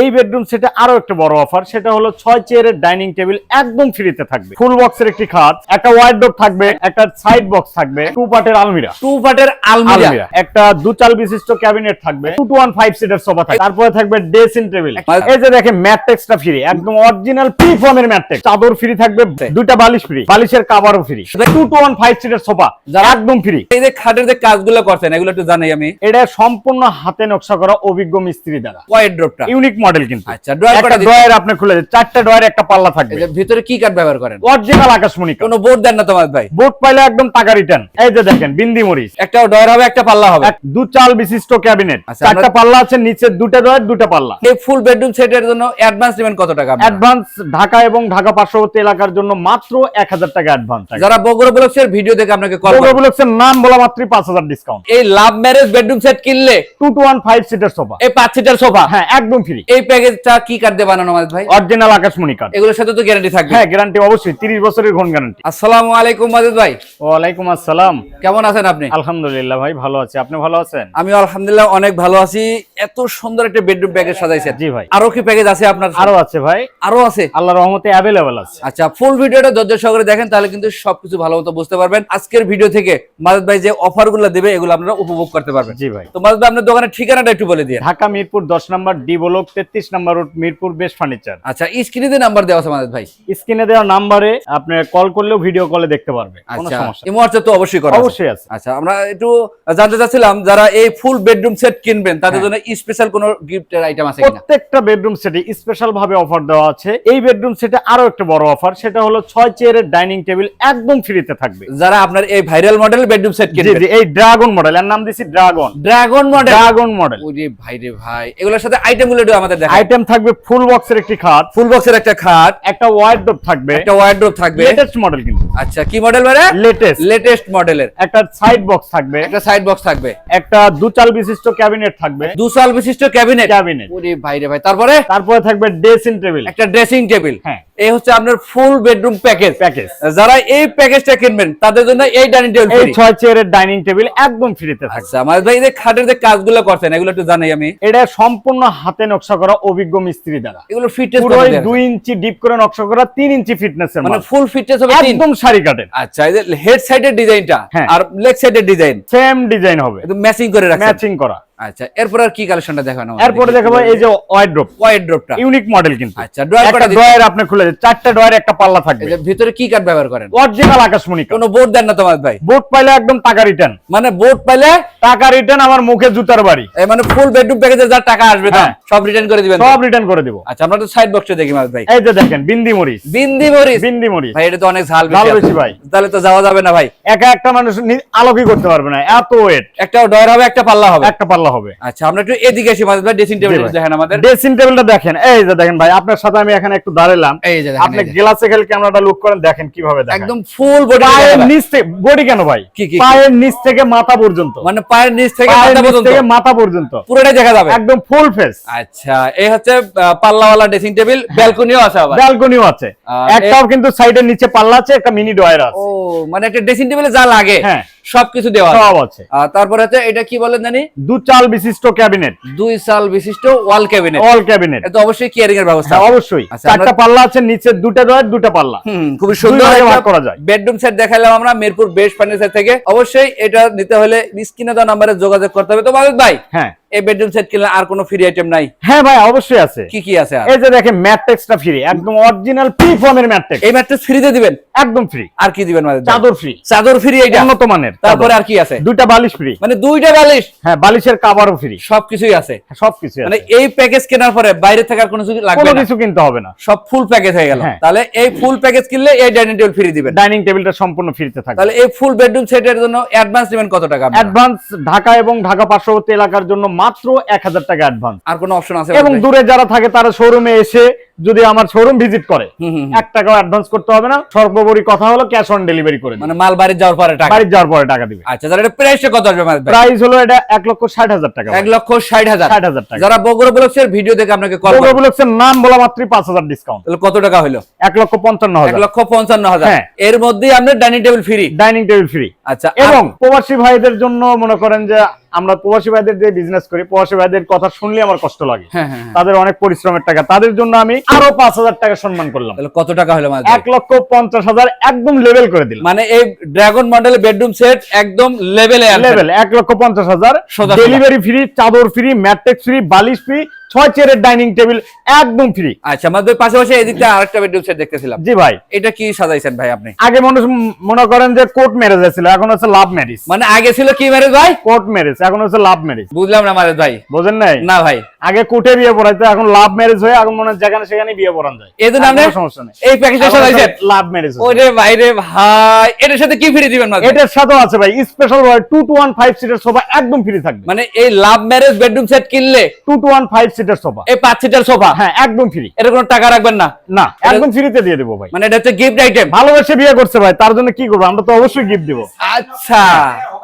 এই বেডরুম সেটে আরও একটা বড় অফার সেটা হলো ছয় চেয়ারের ডাইনিং টেবিল একদম ফ্রিতে থাকবে। ফুল বক্সের একটি খাট একটা ওয়াইড্রোপ থাকবে একটা সাইড বক্স থাকবে টু পার্টের আলমিরা। টু পার্টের আলমিরা। একটা দু চাল বিশিষ্ট ক্যাবিনেট থাকবে two two one five seater sofa থাকবে। তারপরে থাকবে ড্রেসিং টেবিল এই যে দেখেন ম্যাট্রেক্সটা ফ্রি একদম অরিজিনাল প্রি ফর্মের ম্যাট্রেক্স চাদর ফ্রি থাকবে দুইটা বালিশ ফ্রি বালিশের কাভারও free two two one five seater sofa যারা একদম ফ্রি এই যে খাটের যে কাজগুলো করছেন এগুলো একটু জানাই আমি। এটা সম্পূর্ণ হাতে নকশা করা অভিজ্ঞ মিস্ত্রি দ্বারা। ওয়াইড ড্রপটা ইউনিক মডেল কিন্তু। আচ্ছা, একটা ড্রয়ার আপনি খুলে দেন চারটা ড্রয়ার একটা পাল্লা থাকবে। ভিতরে কি কাঠ ব্যবহার করেন? অরিজিনাল আকাশমণি কোনো বোর্ড দেন না তোমার ভাই? বোট পাইলে একদম টাকা রিটার্ন এই যে দেখেন বিন্দি মরিচ। একটা ডয়ার হবে একটা পাল্লা হবে। দু চাল বিশিষ্ট ক্যাবিনেট। আচ্ছা, চারটা পাল্লা আছে নিচে দুটো ড্রয়ার দুটো পাল্লা। এই ফুল বেডরুম সেটের জন্য অ্যাডভান্স নেবেন কত টাকা অ্যাডভান্স ঢাকা এবং ঢাকা পার্শ্ববর্তী এলাকার জন্য মাত্র এক হাজার টাকা অ্যাডভান্স যারা বগুড়া ব্লকসের ভিডিও দেখে আপনাকে কল করবে ব্লকসের নাম বলা মাত্রই পাঁচ হাজার ডিসকাউন্ট এই লাভ ম্যারেজ বেডরুম সেট কিনলে two two one five seater sofa এই পাঁচ সিটার সোফা হ্যাঁ একদম ফ্রি এই প্যাকেজটা কি কাঠ দিয়ে বানানো ভাই? অরিজিনাল আকাশমণি এগুলোর সাথে তো গ্যারান্টি থাকবে। হ্যাঁ গ্যারান্টি অবশ্যই তিরিশ বছরের ঘন গ্যারান্টি আসসালামু আলাইকুম মাজিদ ভাই। ওয়ালাইকুম আসসালাম। কেমন আছেন আপনি? আলহামদুলিল্লাহ ভাই ভালো আছি। আপনি ভালো আছেন? আমি আলহামদুলিল্লাহ অনেক ভালো আছি। এত সুন্দর একটা বেডরুম প্যাকেজ সাজাইছেন। জি ভাই। আরও কি প্যাকেজ আছে আপনার আরও আছে ভাই। আরও আছে? আল্লাহ রহমতে অ্যাভেলেবেল আছে। আচ্ছা ফুল ভিডিওটা ধৈর্য সহকারে দেখেন তাহলে কিন্তু সবকিছু ভালো মতো বুঝতে পারবেন। আজকের ভিডিও থেকে মাজিদ ভাই যে অফারগুলো দেবে এগুলো আপনারা উপভোগ করতে পারবেন। জি ভাই। তো মাজিদ ভাই আপনার দোকানের ঠিকানাটা একটু বলে দিয়ে। ঢাকা মিরপুর দশ নম্বর ডি ব্লক তেত্রিশ number road Mirpur best furniture. আচ্ছা স্ক্রিনে নাম্বার দেওয়া আছে ভাই? স্ক্রিনে দেওয়া নাম্বারে আপনি কল করলেও ভিডিও কলে দেখতে পারবে কোনো আচ্ছা সমস্যা এই মুহূর্তে তো অবশ্যই করা অবশ্যই আছে। আচ্ছা আমরা একটু জানতে চাচ্ছিলাম যারা এই ফুল বেডরুম সেট কিনবেন তাদের হ্যাঁ। জন্য স্পেশাল কোনো গিফটের আইটেম আছে কিনা? প্রত্যেকটা বেডরুম সেটে স্পেশাল ভাবে অফার দেওয়া আছে। এই বেডরুম সেটে আরও একটা বড় অফার সেটা হলো ছয় চেয়ারের ডাইনিং টেবিল একদম ফ্রিতে থাকবে। যারা আপনার এই ভাইরাল মডেল বেডরুম সেট কিনবেন। জি এই ড্রাগন মডেল এর নাম দিছি dragon dragon model dragon model ওরে ভাই রে ভাই এগুলোর সাথে আইটেমগুলো একটু আমাদের আইটেম থাকবে ফুল বক্সের একটি খাট। ফুল বক্সের একটা খাট। একটা ওয়ার্ডরোব থাকবে। একটা ওয়ার্ড্রোব থাকবে। লেটেস্ট মডেল কিন্তু। আচ্ছা কি মডেল মানে? লেটেস্ট লেটেস্ট মডেলের একটা সাইড বক্স থাকবে। একটা সাইড বক্স থাকবে। একটা দু চাল বিশিষ্ট ক্যাবিনেট থাকবে। দু সাল বিশিষ্ট ক্যাবিনেট ক্যাবিনেট ওরে ভাই রে ভাই তারপরে? তারপরে থাকবে ড্রেসিং টেবিল একটা ড্রেসিং টেবিল হ্যাঁ। এই হচ্ছে আপনার ফুল বেডরুম প্যাকেজ প্যাকেজ যারা এই প্যাকেজটা কিনবেন তাদের জন্য এই ডাইনিং টেবিল এই ছয় চেয়ারের ডাইনিং টেবিল একদম ফ্রিতে থাকবে। আচ্ছা আমার ভাই যে খাটের যে কাজগুলো করছেন এগুলো একটু জানাই আমি। এটা সম্পূর্ণ হাতে নকশা করা অভিজ্ঞ মিস্ত্রি দ্বারা। এগুলো ফিটনেস পুরো এই দুই ইঞ্চি ডিপ করে নকশা করা তিন ইঞ্চি ফিটনেস মানে ফুল ফিটনেস হবে একদম শাড়ি কাটের। আচ্ছা এই যে হেড সাইডের ডিজাইনটা। আর লেগ সাইডের ডিজাইন সেম ডিজাইন হবে। একদম ম্যাচিং করে রাখছেন। ম্যাচিং করা। আচ্ছা এরপর আর কি কালেকশনটা দেখানো এরপরে দেখাবো এই যে ওয়াইড্রোপ ইউনিক মডেল কিন্তু। আচ্ছা ড্রয়ার একটা ড্রয়ার আপনি খুলে দেন। চারটা ড্রয়ার একটা পাল্লা থাকবে। ভিতরে কি কাঠ ব্যবহার করেন? অরিজিনাল আকাশমণি কোনো বোর্ড দেন না তোমার ভাই? বোট পাইলে একদম টাকা রিটার্ন মানে বোর্ড পাইলে টাকা রিটার্ন আমার মুখে জুতার বাড়ি। এই মানে ফুল বেডরুম প্যাকেজে যা টাকা আসবে তা হ্যাঁ। সব রিটার্ন করে দিবেন সব রিটার্ন করে দিব। আচ্ছা আমরা তো সাইড বক্সে দেখি মাস ভাই। এই যে দেখেন বিন্দি মরিচ। বিন্দি মরিচ? বিন্দি মরিচ। ভাই এটা তো অনেক ঝাল বেশি ভাই। তাহলে তো যাওয়া যাবে না ভাই। একা একটা মানুষ আলোকই করতে পারবে না। এত ওয়েট একটা ডয়ার হবে একটা পাল্লা হবে। একটা পাল্লা হবে। আচ্ছা আমরা একটু এদিকে আসি ভাই ড্রেসিং টেবিল দেখেন আমাদের। ড্রেসিং টেবিলটা দেখেন। এই যে দেখেন ভাই আপনার সাথে আমি এখানে একটু দাঁড়ালাম এই যে দেখেন, আপনি গ্লাসে খেলে ক্যামেরাটা লুক করেন দেখেন কীভাবে দেখেন। একদম ফুল বডি পায়ের নিচ থেকে বডি কেন ভাই? কি, কি, কি? পায়ের নিচ থেকে মাথা পর্যন্ত। মানে পায়ের নিচ থেকে মাথা পর্যন্ত। থেকে মাথা পর্যন্ত। পুরোটাই দেখা যাবে। একদম ফুল ফেস আচ্ছা এই হচ্ছে পাল্লাওয়ালা ড্রেসিং টেবিল ব্যালকনিও আছে আবার। ব্যালকনিও আছে। একটাও কিন্তু সাইডের নিচে পাল্লা আছে একটা মিনি ডয়ার আছে। ও মানে একটা ড্রেসিং টেবিলে যা লাগে। হ্যাঁ। সবকিছু দেওয়া আছে। সব আছে। আর তারপর হচ্ছে এটা কি বলেন জানি? দু চাল বিশিষ্ট ক্যাবিনেট। দুই চাল বিশিষ্ট ওয়াল ক্যাবিনেট। ওয়াল ক্যাবিনেট। এটা অবশ্যই কেয়ারিং এর ব্যবস্থা। হ্যাঁ অবশ্যই। একটা চারটা পাল্লা আছে নিচে দুটো ডয়ার দুটো পাল্লা। খুবই সুন্দর করা যায়। বেডরুম সেট দেখাইলাম আমরা মিরপুর বেস্ট ফার্নিচার থেকে। অবশ্যই এটা নিতে হলে স্ক্রিনে দেওয়া নাম্বারে যোগাযোগ করতে হবে। তো মালিক ভাই হ্যাঁ। এই বেডরুম সেট কিনলে আর কোনো ফ্রি আইটেম নাই? হ্যাঁ ভাই অবশ্যই আছে। কি কি আছে এই যে দেখেন ম্যাট্রেক্সটা ফ্রি একদম অরিজিনাল প্রি ফর্মের ম্যাট্রেক্স। এই ফ্রিতে দিবেন? একদম ফ্রি আর কি দিবেন ভাই? চাদর ফ্রি চাদর ফ্রি এইটা? উন্নত মানের তারপরে আর কি আছে? দুইটা বালিশ ফ্রি মানে দুইটা বালিশ? হ্যাঁ বালিশের কাভারও ফ্রি সবকিছুই আছে। সবকিছু মানে এই প্যাকেজ কেনার পরে বাইরে থেকে আর কোনো কিছু লাগবে কোনো না। কিছু কিনতে হবে না। সব ফুল প্যাকেজ হয়ে গেল। হ্যাঁ। তাহলে এই ফুল প্যাকেজ কিনলে এই ডাইনিং টেবিল ফ্রি দিবেন। ডাইনিং টেবিলটা সম্পূর্ণ ফ্রিতে থাকবে। তাহলে এই ফুল বেডরুম সেটের জন্য অ্যাডভান্স দিবেন কত টাকা অ্যাডভান্স ঢাকা এবং ঢাকা পার্শ্ববর্তী এলাকার জন্য মাত্র এক হাজার টাকা অ্যাডভান্স আর কোনো অপশন আছে এবং দূরে যারা থাকে তারা শোরুমে এসে যদি আমার শোরুম ভিজিট করে। এক টাকাও অ্যাডভান্স করতে হবে না। সর্বোপরি কথা হলো ক্যাশ অন ডেলিভারি করে মানে মাল বাড়ি যাওয়ার পরে টাকা। বাড়ি যাওয়ার পরে টাকা দিবে। আচ্ছা যারা এটা প্রাইসটা কত আসবে প্রাইস হলো এটা এক লক্ষ ষাট হাজার টাকা। এক লক্ষ ষাট হাজার। ষাট হাজার টাকা। যারা বগুড়া ব্লকসের ভিডিও দেখে আপনাকে কল করবে ব্লকসের নাম বলা মাত্রই পাঁচ হাজার ডিসকাউন্ট তাহলে কত টাকা হলো? এক লক্ষ পঞ্চান্ন এক হাজার লক্ষ পঞ্চান্ন হাজার। হ্যাঁ। এর মধ্যেই আপনার dining table free dining table free আচ্ছা এবং প্রবাসী ভাইদের জন্য মনে করেন যে আমরা প্রবাসী ভাইদের যে বিজনেস করি প্রবাসী ভাইদের কথা শুনলে আমার কষ্ট লাগে। হ্যাঁ হ্যাঁ হ্যাঁ। তাদের অনেক পরিশ্রমের টাকা। তাদের জন্য আমি আরও পাঁচ হাজার টাকা সম্মান করলাম। কত টাকা হলো এক লক্ষ পঞ্চাশ হাজার একদম লেভেল করে দিলাম। মানে এই ড্রাগন মডেলের বেডরুম সেট একদম লেভেলে লেভেল এক লক্ষ পঞ্চাশ হাজার। ডেলিভারি ফ্রি চাদর ফ্রি ম্যাট্রিক্স ফ্রি বালিশ ফ্রি ছয় চেয়ারের ডাইনিং টেবিল একদম ফ্রি আচ্ছা আমাদের পাশাপাশি এদিকটা আরেকটা বেডরুম সেট দেখতেছিলাম। জি ভাই। এটা কি সাজাইছেন ভাই আপনি? আগে মানুষ মনে করেন যে কোর্ট ম্যারেজ ছিল এখন হচ্ছে লাভ ম্যারেজ মানে আগে ছিল কি ম্যারেজ ভাই? কোর্ট ম্যারেজ এখন হচ্ছে লাভ ম্যারেজ বুঝলাম না ম্যারেজ ভাই। বোঝেন নাই? না ভাই। আগে কোর্টে বিয়ে পড়াইতো এখন লাভ ম্যারেজ হয়ে এখন মনে যেখানে সেখানে বিয়ে পড়ান যায়। এই জন্য আর সমস্যা নেই। এই প্যাকেজটা সাজাইছেন লাভ ম্যারেজ ওরে ভাই রে ভাই এটার সাথে কি ফ্রি দিবেন মাঝে? এটার সাথেও আছে ভাই special two two one five seater sofa একদম ফ্রি থাকবে। মানে এই লাভ ম্যারেজ বেডরুম সেট কিনলে two two one five seater sofa এই পাঁচ সিটার সোফা হ্যাঁ একদম ফ্রি এর কোনো টাকা রাখবেন না? না একদম ফ্রিতে দিয়ে দেবো ভাই। মানে এটা হচ্ছে গিফট আইটেম ভালোবেসে বিয়ে করছে ভাই তার জন্য কি করব? আমরা তো অবশ্যই গিফট দেব। আচ্ছা।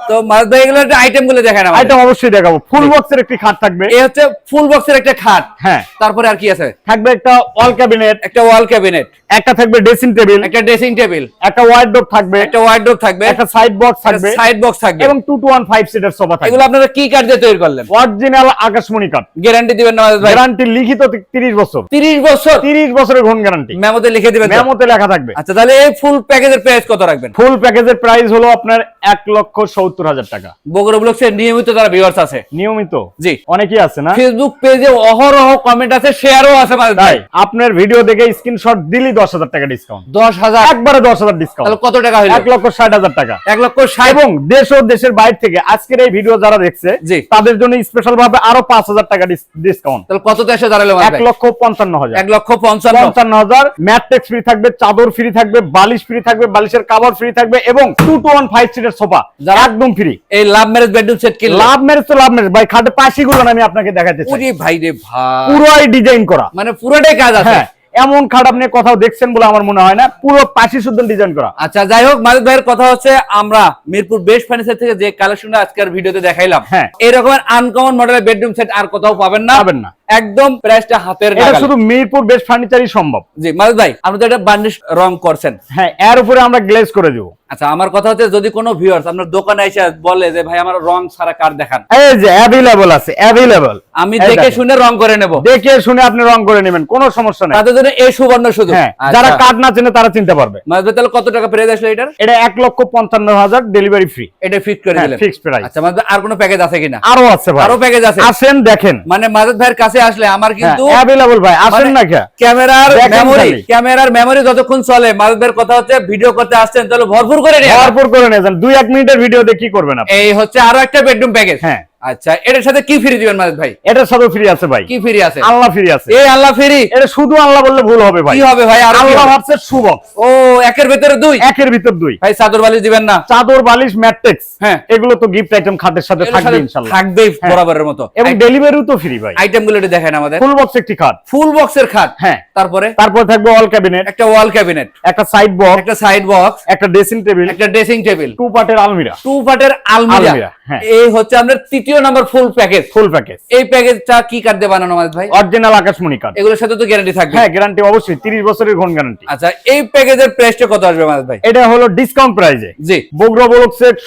তো মাছ ভাই এগুলো আইটেমগুলো দেখেন আইটেম অবশ্যই দেখাবো। ফুল বক্সের একটি খাট থাকবে। এই হচ্ছে ফুল বক্সের একটা খাট। হ্যাঁ। তারপরে আর কি আছে? থাকবে একটা ওয়াল ক্যাবিনেট একটা ওয়াল ক্যাবিনেট একটা থাকবে ড্রেসিং টেবিল একটা ড্রেসিং টেবিল একটা ওয়ার্ডরোব থাকবে একটা ওয়ার্ডরোব থাকবে একটা সাইড বক্স থাকবে সাইড বক্স থাকবে। এবং two two one five seater sofa থাকবে। এগুলো আপনারা কি কাঠ দিয়ে তৈরি করলেন? অরিজিনাল আকাশমণি কাঠ গ্যারান্টি দিবেন না ভাই। গ্যারান্টি লিখিত তিরিশ বছর। 30 বছর? তিরিশ বছরের ঘন গ্যারান্টি মেমোতে লিখে দিবেন মেমোতে লেখা থাকবে। আচ্ছা তাহলে এই ফুল প্যাকেজের প্রাইস কত রাখবেন? ফুল প্যাকেজের প্রাইস হলো আপনার এক লক্ষ সত্তর হাজার টাকা। বগুড়া ব্লগসের নিয়মিত যারা ভিউয়ার্স আছে। নিয়মিত? জি। অনেকেই আছে না? ফেসবুক পেজে অহরহ কমেন্ট আছে শেয়ারও আছে ভাই। আপনার ভিডিও দেখে স্ক্রিনশট দিলি দশ হাজার টাকা ডিসকাউন্ট দশ হাজার? একবারে দশ হাজার ডিসকাউন্ট কত টাকা এক লক্ষ ষাট হাজার টাকা। এক লক্ষ ষাট। এবং দেশ ও দেশের বাইরে থেকে আজকের এই ভিডিও যারা দেখছে তাদের জন্য স্পেশাল ভাবে আরও পাঁচ হাজার টাকা ডিসকাউন্ট তাহলে কত এসে দাঁড়াল এক লক্ষ পঞ্চান্ন হাজার। এক লক্ষ পঞ্চান্ন। পঞ্চান্ন হাজার। ম্যাট্রিক্স ফ্রি থাকবে চাদর ফ্রি থাকবে বালিশ ফ্রি থাকবে বালিশের কাভার ফ্রি থাকবে এবং টু টু ওয়ান ফাইভ সিটের সোফা যারা- একদম ফ্রি এই লাভ ম্যারেজ বেডরুম সেট কিনলে? লাভ ম্যারেজ তো লাভ ম্যারেজ ভাই খাটে পাশি গুলো আমি আপনাকে দেখাতে চাই। ভাই রে ভাই। পুরোই ডিজাইন করা। মানে পুরোটাই কাজ আছে। হ্যাঁ। এমন খারাপ নিয়ে কোথাও দেখছেন বলে আমার মনে হয় না। পুরো পাশি শুদ্ধ ডিজাইন করা। আচ্ছা যাই হোক মালিক ভাইয়ের কথা হচ্ছে আমরা মিরপুর বেশ ফার্নিচার থেকে যে কালেকশনটা আজকের ভিডিওতে দেখাইলাম হ্যাঁ। এরকম আনকমন মডেলের বেডরুম সেট আর কোথাও পাবেন না। পাবেন না। একদম প্রাইসটা হাতের এটা। শুধু মিরপুর বেস্ট ফার্নিচারই সম্ভব। জি মালিক ভাই আপনি তো এটা বার্নিশ রং করছেন। হ্যাঁ এর উপরে আমরা গ্লেজ করে দিব। আচ্ছা আমার কথা হচ্ছে যদি কোনো ভিউয়ার্স আপনার দোকানে এসে বলে যে ভাই আমার রং ছাড়া কার দেখান? এই যে অ্যাভেলেবল আছে অ্যাভেলেবল আমি দেখে শুনে রং করে নেব। দেখে শুনে আপনি রং করে নেবেন কোনো সমস্যা নেই। তাদের জন্য এই সুবর্ণ শুধু হ্যাঁ আচ্ছা। যারা কার্ড না চেনে তারা চিনতে পারবে। ভাই তাহলে কত টাকা প্রাইস আসলো এটার? এটা এক লক্ষ পঞ্চান্ন হাজার ডেলিভারি ফ্রি এটা ফিক্স করে হ্যাঁ, দিলেন। fixed price। আচ্ছা ভাই, আর কোনো প্যাকেজ আছে কিনা? আরও আছে ভাই। আরও প্যাকেজ আছে? আসেন দেখেন। মানে মাজেদ ভাইয়ের কাছে আসলে আমার কিন্তু অ্যাভেলেবল ভাই আসেন মানে না কে ক্যামেরার মেমরি ক্যামেরার মেমরি যতক্ষণ চলে মালদের কথা হচ্ছে ভিডিও করতে আসছেন তাহলে ভরপুর করে নেন। ভরপুর করে যান। দুই এক মিনিটের ভিডিও কি করবেন আপনি? এই হচ্ছে আরও একটা বেডরুম প্যাকেজ হ্যাঁ। আচ্ছা এটার সাথে কি ফ্রি দিবেন মাজেদ ভাই? এটার সাথে ফ্রি আছে ভাই। কি ফ্রি আছে? আল্লাহ ফ্রি আছে। এই আল্লাহ ফ্রি এটা শুধু আল্লাহ বললে ভুল হবে ভাই। কি হবে ভাই? আর আল্লাহ ভাবছে শুভক ও একের ভিতরে দুই? একের ভিতর দুই। ভাই চাদর বালিশ দিবেন না? চাদর বালিশ ম্যাট্রিক্স হ্যাঁ। এগুলো তো গিফট আইটেম সাথে থাকবে ইনশাআল্লাহ। থাকবেই হ্যাঁ। বরাবরের মতো। এবং ডেলিভারিও তো ফ্রি ভাই। আইটেমগুলো একটু দেখেন আমাদের। ফুল বক্স একটি খাট। ফুল বক্সের খাট? হ্যাঁ। তারপরে? তারপর থাকবে অল ক্যাবিনেট একটা ওয়াল ক্যাবিনেট একটা সাইড বক্স একটা সাইড বক্স একটা ড্রেসিং টেবিল একটা ড্রেসিং টেবিল টু পার্টের আলমিরা। টু পার্টের আলমিরা। আলমিরা, হ্যাঁ। এই হচ্ছে আমাদের তৃতীয় number full package full package এই প্যাকেজটা কি কার্ড দিয়ে বানানো ভাই? অরিজিনাল আকাশমণি কার্ড এগুলোর সাথে তো গ্যারান্টি থাকবে। হ্যাঁ গ্যারান্টি অবশ্যই। 30 বছরের ঘন গ্যারান্টি আচ্ছা এই প্যাকেজের প্রাইসটা কত আসবে ভাই? এটা হলো ডিসকাউন্ট প্রাইজে জি। বগুড়া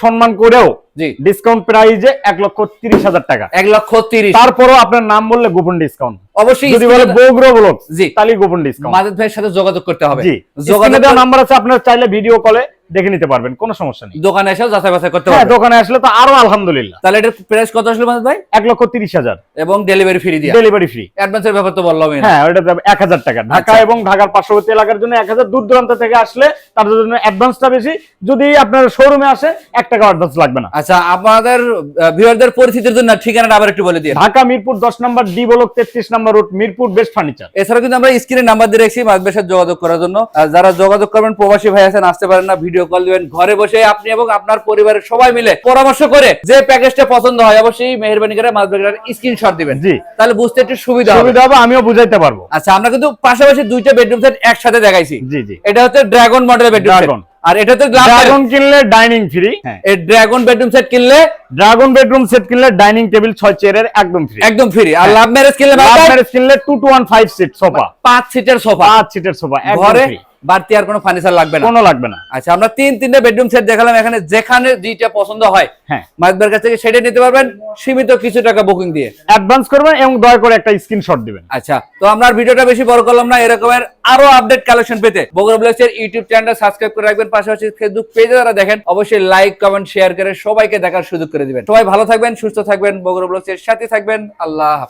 সম্মান করেও জি। ডিসকাউন্ট প্রাইজে এক লক্ষ তিরিশ হাজার টাকা। এক লক্ষ তিরিশ। তারপরও আপনার নাম বললে গোপন ডিসকাউন্ট অবশ্যই যদি বলে বগুড়া বলকস জি। তাহলে গোপন ডিসকাউন্ট মাদুদ ভাইয়ের সাথে যোগাযোগ করতে হবে। জি। যোগাযোগ নাম্বার আছে আপনার চাইলে ভিডিও কলে দেখে নিতে পারবেন কোনো সমস্যা নেই। দোকানে এসেও যাচাই বাছাই করতে হ্যাঁ পারবে দোকানে আসলে তো আরও আলহামদুলিল্লাহ। তাহলে এটার প্রাইস কত আসলো মাদুদ ভাই? এক লক্ষ তিরিশ হাজার। এবং ডেলিভারি ফ্রি দিয়া। ডেলিভারি ফ্রি অ্যাডভান্সের ব্যাপার তো বললামই না। হ্যাঁ ওটা এক হাজার টাকা। ঢাকা আচ্ছা। এবং ঢাকার পার্শ্ববর্তী এলাকার জন্য এক হাজার দূর দূরান্ত থেকে আসলে তাদের জন্য অ্যাডভান্সটা বেশি। যদি আপনার শোরুমে আসে এক টাকা অ্যাডভান্স লাগবে না। আচ্ছা আপনাদের ভিউয়ারদের পরিচিতির জন্য ঠিকানাটা আবার একটু বলে দিয়ে ঢাকা মিরপুর দশ নম্বর ডি বলক তেত্রিশ number road Mirpur best furniture. এছাড়া কিন্তু আমরা স্ক্রিনে নাম্বার দিয়ে রেখেছি সাথে যোগাযোগ করার জন্য। যারা যোগাযোগ করবেন প্রবাসী ভাই আছেন আসতে পারেন না ভিডিও কল দিবেন। ঘরে বসে আপনি এবং আপনার পরিবারের সবাই মিলে পরামর্শ করে যে প্যাকেজটা পছন্দ হয় অবশ্যই মেহরবানি করে মাঝবের স্ক্রিনশট দিবেন। জি। তাহলে বুঝতে একটু সুবিধা হবে। সুবিধা হবে আমিও বুঝাইতে পারব। আচ্ছা আমরা কিন্তু পাশাপাশি দুইটা বেডরুম সেট একসাথে দেখাইছি। জি জি। এটা হচ্ছে ড্রাগন মডেলের বেডরুম সেট আর এটা হচ্ছে ড্রাগন কিনলে ডাইনিং ফ্রি এই ড্রাগন বেডরুম সেট কিনলে ড্রাগন বেডরুম সেট কিনলে ডাইনিং টেবিল ছয় চেয়ারের একদম ফ্রি একদম ফ্রি আর হ্যাঁ। লাভ ম্যারেজ কিনলে ভাই ম্যারেজ কিনলে two two one five seat sofa পাঁচ সিটের সোফা পাঁচ সিটের সোফা ঘরে বাড়তি আর কোনো ফার্নিচার লাগবে না। কোনো লাগবে না। আচ্ছা আমরা তিন তিনটে বেডরুম সেট দেখালাম এখানে যেখানে যেটা পছন্দ হয়। হ্যাঁ। মাইকবার কাছ থেকে সেটা নিতে পারবেন সীমিত কিছু টাকা বুকিং দিয়ে। অ্যাডভান্স করবেন এবং দয়া করে একটা স্ক্রিনশট দিবেন। আচ্ছা তো আমরা ভিডিওটা বেশি বড় করলাম না এরকমের আরও আপডেট কালেকশন পেতে। বগুড়া ব্লগসের ইউটিউব চ্যানেলটা সাবস্ক্রাইব করে রাখবেন পাশাপাশি ফেসবুক পেজে যারা দেখেন অবশ্যই লাইক কমেন্ট শেয়ার করে সবাইকে দেখার সুযোগ করে দিবেন। সবাই ভালো থাকবেন সুস্থ থাকবেন বগুড়া ব্লগসের সাথে থাকবেন আল্লাহ হাফেজ।